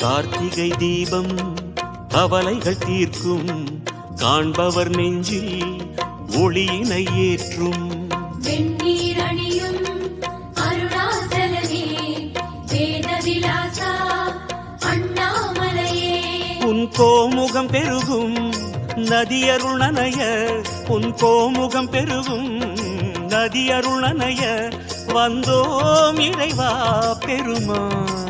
கார்த்திகை தீபம் கவலைகள் தீர்க்கும் காண்பவர் நெஞ்சில் ஒளியினை ஏற்றும். உன் கோமுகம் பெருகும் நதியருணனைய உன் கோமுகம் பெருகும் நதியருணனைய வந்தோம் இறைவா பெருமானே.